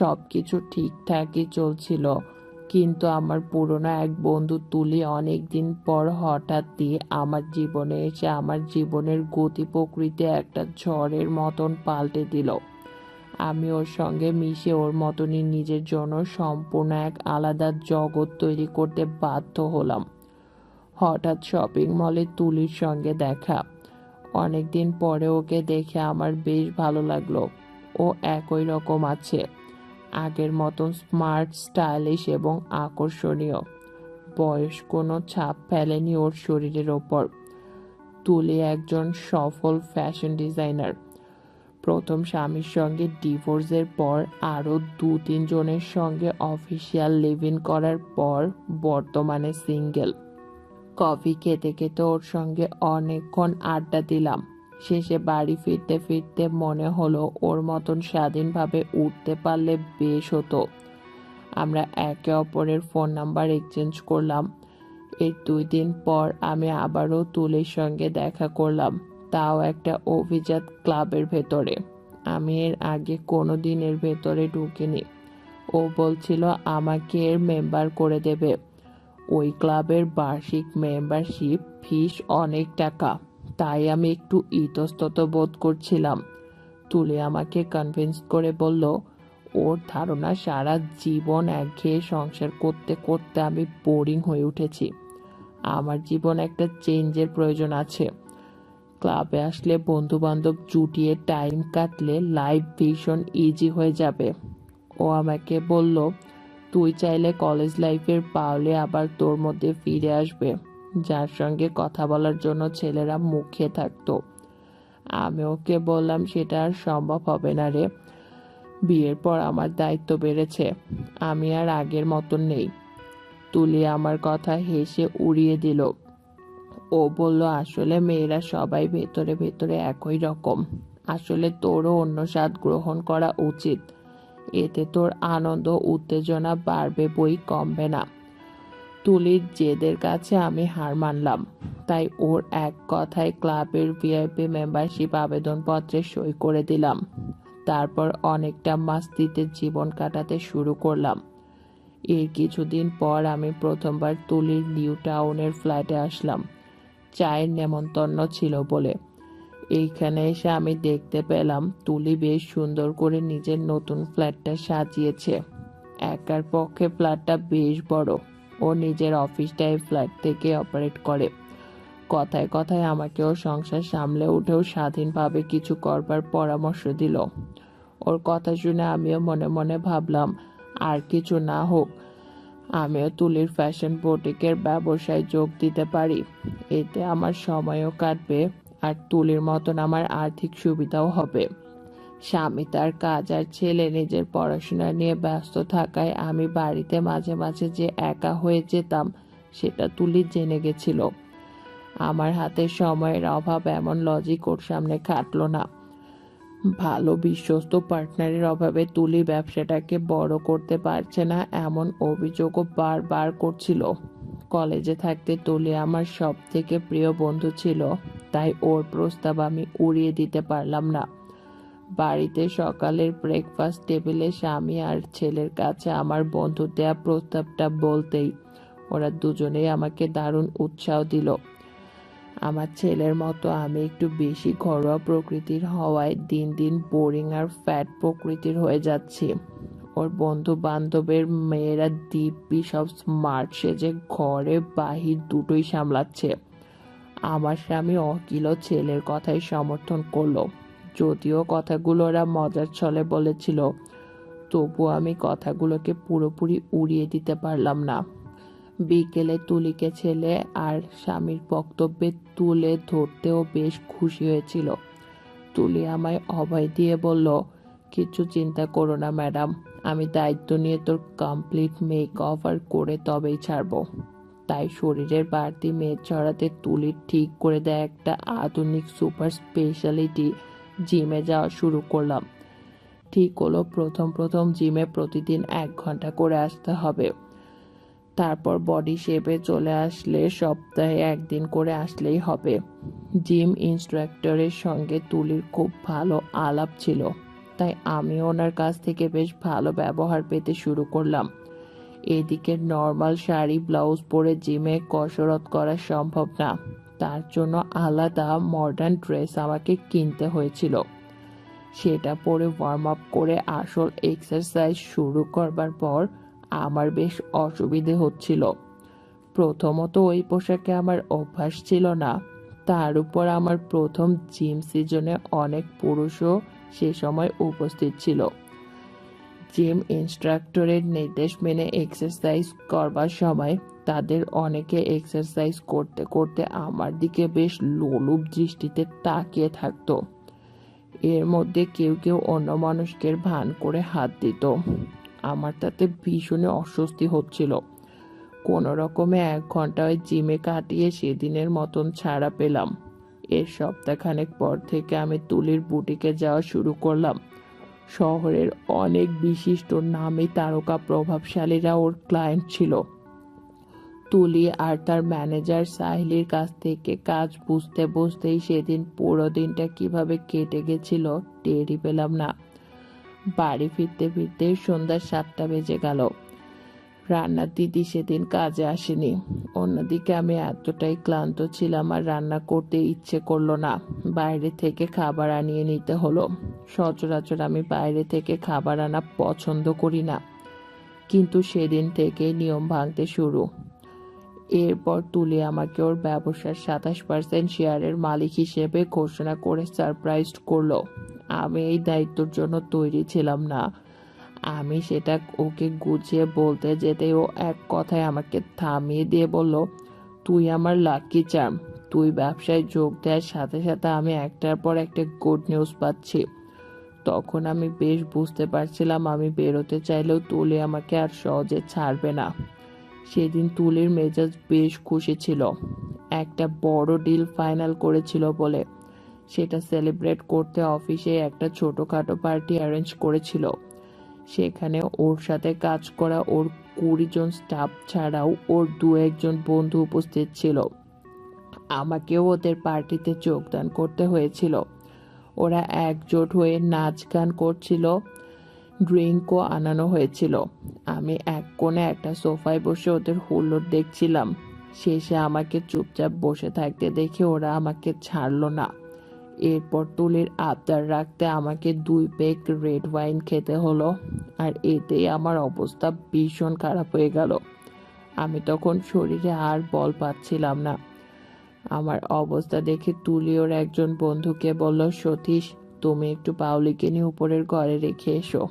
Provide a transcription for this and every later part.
সব কিছু ঠিকঠাকই চলছিল। কিন্তু আমার পুরনো এক বন্ধু তুলি অনেক দিন পর হঠাৎই আমার জীবনে এসে আমার জীবনের গতি প্রকৃতি একটা ঝড়ের মতন পাল্টে দিল। আমি ওর সঙ্গে মিশে ওর মতনই নিজের জন্য সম্পূর্ণ এক আলাদা জগৎ তৈরি করতে বাধ্য হলাম। হঠাৎ শপিং মলে তুলির সঙ্গে দেখা। অনেকদিন পরে ওকে দেখে আমার বেশ ভালো লাগল। ও একই রকম আছে। আগের মতন স্মার্ট, স্টাইলিশ এবং আকর্ষণীয়। বয়স কোনো ছাপ ফেলেনি ওর শরীরের ওপর। তুলে একজন সফল ফ্যাশন ডিজাইনার। প্রথম স্বামীর সঙ্গে ডিভোর্সের পর আরও দু তিনজনের সঙ্গে অফিসিয়াল লিভ ইন করার পর বর্তমানে সিঙ্গেল। কফি খেতে খেতে ওর সঙ্গে অনেকক্ষণ আড্ডা দিলাম। শেষে বাড়ি ফিরতে ফিরতে মনে হলো ওর মতন স্বাধীনভাবে উঠতে পারলে বেশ হতো। আমরা একে অপরের ফোন নাম্বার এক্সচেঞ্জ করলাম। এর দুই দিন পর আমি আবারও তুলির সঙ্গে দেখা করলাম, তাও একটা অভিজাত ক্লাবের ভেতরে। আমি এর আগে কোনো দিনের ভেতরে ঢুকিনি। ও বলছিল, আমাকে এর মেম্বার করে দেবে। ওই ক্লাবের বার্ষিক মেম্বারশিপ ফিস অনেক টাকা। তাই আমি একটু ইতস্তত বোধ করছিলাম। তুলে আমাকে কনভিন্স করে বলল, ওর ধারণা সারা জীবন একঘেয়ে সংসার করতে করতে আমি বোরিং হয়ে উঠেছি। আমার জীবন একটা চেঞ্জের প্রয়োজন আছে। ক্লাবে আসলে বন্ধু বান্ধব জুটিয়ে টাইম কাটলে লাইফ ভীষণ ইজি হয়ে যাবে। ও আমাকে বলল, তুই চাইলে কলেজ লাইফের পাওলে আবার তোর মধ্যে ফিরে আসবে। যার সঙ্গে কথা বলার জন্য ছেলেরা মুখে থাকতো। আমি ওকে বললাম, সেটা আর সম্ভব হবে না রে। বিয়ের পর আমার দায়িত্ব বেড়েছে। আমি আর আগের মতন নেই। তুলি আমার কথা হেসে উড়িয়ে দিল। ও বলল, আসলে মেয়েরা সবাই ভেতরে ভেতরে একই রকম। আসলে তোরও অন্য স্বাদ গ্রহণ করা উচিত। এতে তোর আনন্দ, উত্তেজনা বাড়বে বই কমবে না। তুলির জেদের কাছে আমি হার মানলাম। তাই ওর এক কথায় ক্লাবের ভিআইপি মেম্বারশিপ আবেদনপত্রে সই করে দিলাম। তারপর অনেকটা মাস্তিতে জীবন কাটাতে শুরু করলাম। এর কিছুদিন পর আমি প্রথমবার তুলির নিউ টাউনের ফ্ল্যাটে আসলাম। চায়ের নেমন্তন্ন ছিল বলে। এইখানে এসে আমি দেখতে পেলাম তুলি বেশ সুন্দর করে নিজের নতুন ফ্ল্যাটটা সাজিয়েছে। একার পক্ষে ফ্ল্যাটটা বেশ বড়। ও নিজের অফিসটাই ফ্ল্যাট থেকে অপারেট করে। কথায় কথায় আমাকে আমাকেও সংসার সামলে উঠেও স্বাধীনভাবে কিছু করবার পরামর্শ দিল। ওর কথা শুনে আমিও মনে মনে ভাবলাম, আর কিছু না হোক, আমিও তুলির ফ্যাশন বোটিকের ব্যবসায় যোগ দিতে পারি। এতে আমার সময়ও কাটবে আর তুলির মতন আমার আর্থিক সুবিধাও হবে। স্বামী তার কাজ আর ছেলে নিজের পড়াশোনা নিয়ে ব্যস্ত থাকায় আমি বাড়িতে মাঝে মাঝে যে একা হয়ে যেতাম, সেটা তুলি জেনে গেছিল। আমার হাতে সময়ের অভাব এমন লজিক ওর সামনে খাটলো না। ভালো বিশ্বস্ত পার্টনারের অভাবে তুলি ব্যবসাটাকে বড় করতে পারছে না এমন অভিযোগও বারবার করছিল। কলেজে থাকতে তুলি আমার সব থেকে প্রিয় বন্ধু ছিল, তাই ওর প্রস্তাব আমি উড়িয়ে দিতে পারলাম না। বাড়িতে সকালের ব্রেকফাস্ট টেবিলে স্বামী আর ছেলের কাছে আমার বন্ধু দেয়া প্রস্তাবটা বলতেই ওরা দুজনেই আমাকে দারুণ উৎসাহ দিল। আমার ছেলের মতো আমি একটু বেশি ঘরোয়া প্রকৃতির হওয়ায় দিন দিন বোরিং আর ফ্যাট প্রকৃতির হয়ে যাচ্ছি। ওর বন্ধু বান্ধবের মেয়েরা দিব্যি সব স্মার্ট সেজে ঘরে বাহির দুটোই সামলাচ্ছে। আমার স্বামী অকিল ছেলের কথাই সমর্থন করল। যদিও কথাগুলো ওরা মজার ছলে বলেছিল তবু আমি কথাগুলোকে পুরোপুরি উড়িয়ে দিতে পারলাম না। বিকেলে তুলিকে ছেলে আর স্বামীর বক্তব্যে তুলে ধরতেও বেশ খুশি হয়েছিল। তুলি আমায় অভয় দিয়ে বলল, কিছু চিন্তা করো না, ম্যাডাম, আমি দায়িত্ব নিয়ে তোর কমপ্লিট মেক ওভার করে তবেই ছাড়বো। তাই শরীরের বাড়তি মেদ ছড়াতে তুলির ঠিক করে দেয় একটা আধুনিক সুপার স্পেশালিটি জিমে যাওয়া শুরু করলাম। ঠিক হলো, প্রথম প্রথম জিমে প্রতিদিন এক ঘণ্টা করে আসতে হবে। তারপর বডি শেপে চলে আসলে সপ্তাহে একদিন করে আসলেই হবে। জিম ইনস্ট্রাক্টরের সঙ্গে তুলির খুব ভালো আলাপ ছিল, তাই আমি ওনার কাছ থেকে বেশ ভালো ব্যবহার পেতে শুরু করলাম। এদিকে নর্মাল শাড়ি ব্লাউজ পরে জিমে কসরত করা সম্ভব না। তার জন্য আলাদা মডার্ন ড্রেস আমাকে কিনতে হয়েছিল। সেটা পরে ওয়ার্ম আপ করে আসল এক্সারসাইজ শুরু করবার পর আমার বেশ অসুবিধে হচ্ছিল। প্রথমত ওই পোশাকে আমার অভ্যাস ছিল না। তার উপর আমার প্রথম জিম সিজনে অনেক পুরুষও সে সময় উপস্থিত ছিল। জিম ইনস্ট্রাক্টরের নির্দেশ মেনে এক্সারসাইজ করবার সময় তাদের অনেকে এক্সারসাইজ করতে করতে আমার দিকে বেশ লোলুপ দৃষ্টিতে তাকিয়ে থাকতো। এর মধ্যে কেউ কেউ অন্য মানুষকে ভান করে হাত দিত। আমার তাতে ভীষণ অস্বস্তি হচ্ছিল। কোনো রকমে এক ঘণ্টা ওই জিমে কাটিয়ে সেদিনের মতন ছাড়া পেলাম। এর সপ্তাহখানেক পর থেকে আমি তুলির বুটিকে যাওয়া শুরু করলাম। শহরের অনেক বিশিষ্ট নামী তারকা প্রভাবশালীরা ওর ক্লায়েন্ট ছিল। তুলি আর তার ম্যানেজার সাহিলির কাছ থেকে কাজ বুঝতে বুঝতেই সেদিন পুরো দিনটা কীভাবে কেটে গেছিল টেরি পেলাম না। বাড়ি ফিরতে ফিরতে সন্ধ্যা সাতটা বেজে গেল। রান্নার দিদি সেদিন কাজে আসেনি। অন্যদিকে আমি এতটাই ক্লান্ত ছিলাম আর রান্না করতে ইচ্ছে করল না। বাইরে থেকে খাবার আনিয়ে নিতে হলো। সচরাচর আমি বাইরে থেকে খাবার আনা পছন্দ করি না। কিন্তু সেদিন থেকে নিয়ম ভাঙতে শুরু। এরপর তুলে আমাকে ওর ব্যবসার সাতাশ পার্সেন্ট শেয়ারের মালিক হিসেবে ঘোষণা করে সারপ্রাইজ করল। আমি এই দায়িত্বর জন্য তৈরি ছিলাম না। আমি সেটা ওকে গুছিয়ে বলতে যেতে ও এক কথায় আমাকে থামিয়ে দিয়ে বলল, তুই আমার লাকি চার্ম তুই ব্যবসায় যোগ দেওয়ার সাথে সাথে আমি একটার পর একটা গুড নিউজ পাচ্ছি। তখন আমি বেশ বুঝতে পারছিলাম আমি বেরোতে চাইলেও তুলি আমাকে আর সহজে ছাড়বে না। সেদিন তুলির মেজাজ বেশ খুশি ছিল। একটা বড় ডিল ফাইনাল করেছিল বলে। সেটা সেলিব্রেট করতে অফিসে একটা ছোটোখাটো পার্টি অ্যারেঞ্জ করেছিল। সেখানে ওর সাথে কাজ করা ওর কুড়ি জন স্টাফ ছাড়াও ওর দু একজন বন্ধু উপস্থিত ছিল। আমাকেও ওদের পার্টিতে যোগদান করতে হয়েছিল। ওরা একজোট হয়ে নাচ গান করছিল ড্রিঙ্কও আনানো হয়েছিল। আমি এক কোণে একটা সোফায় বসে ওদের হুল্লোড় দেখছিলাম। শেষে আমাকে চুপচাপ বসে থাকতে দেখে ওরা আমাকে ছাড়লো না। এরপর তুলির আবদার রাখতে আমাকে দুই পেক রেড ওয়াইন খেতে হলো, আর এতেই আমার অবস্থা ভীষণ খারাপ হয়ে গেল। আমি তখন শরীরে আর বল পাচ্ছিলাম না। আমার অবস্থা দেখে তুলিওর একজন বন্ধুকে বলল, সতীশ, তুমি একটু পাউলিকে নিয়ে উপরের ঘরে রেখে এসো।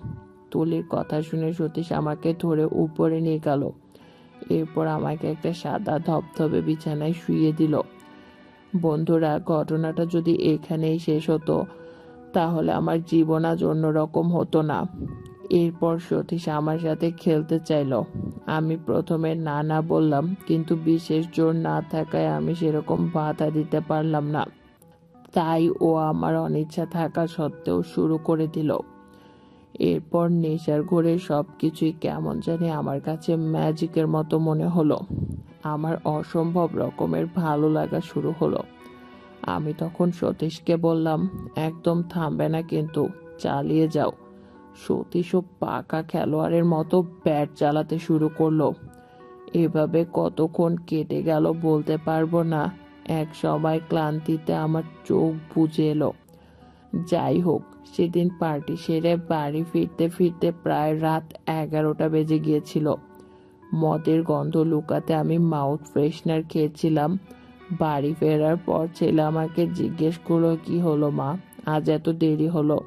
তুলির কথা শুনে সতীশ আমাকে ধরে উপরে নিয়ে গেল। এরপর আমাকে একটা সাদা ধবধবে বিছানায় শুইয়ে দিল। বন্ধুরা, ঘটনাটা যদি এখানেই শেষ হতো, তাহলে আমার জীবন আজ অন্যরকম হতো না। এরপর সতীশ আমার সাথে খেলতে চাইলো। আমি প্রথমে না না বললাম, কিন্তু বিশেষ জোর না থাকায় আমি সেরকম বাধা দিতে পারলাম না। তাই ও আমার অনিচ্ছা থাকা সত্ত্বেও শুরু করে দিল। এরপর নেশার ঘরে সব কিছুই কেমন জানি আমার কাছে ম্যাজিকের মতো মনে হলো। আমার অসম্ভব রকমের ভালো লাগা শুরু হলো। আমি তখন সতীশকে বললাম, একদম থামবে না কিন্তু, চালিয়ে যাও। সতীশও পাকা খেলোয়াড়ের মতো ব্যাট চালাতে শুরু করল। এভাবে কতক্ষণ কেটে গেল বলতে পারব না। এক সময় ক্লান্তিতে আমার চোখ বুঝে এলো। যাই হোক, সেদিন পার্টি সেরে বাড়ি ফিরতে ফিরতে প্রায় রাত এগারোটা বেজে গিয়েছিল। মদের গন্ধ লুকাতে আমি মাউথ ফ্রেশনার খেয়েছিলাম। বাড়ি ফেরার পর ছেলে আমাকে জিজ্ঞেস করল, কি হলো মা? আজ এত দেরি হলো?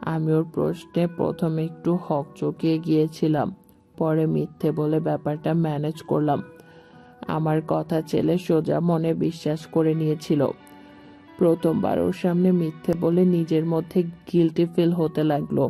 আমি ওর প্রশ্নে প্রথমে একটু হক চকিয়ে গিয়েছিলাম, পরে মিথ্যে বলে ব্যাপারটা ম্যানেজ করলাম। আমার কথা ছেলে সোজা মনে বিশ্বাস করে নিয়েছিল। প্রথমবার ওর সামনে মিথ্যে বলে নিজের মধ্যে গিলটি ফিল হতে লাগল।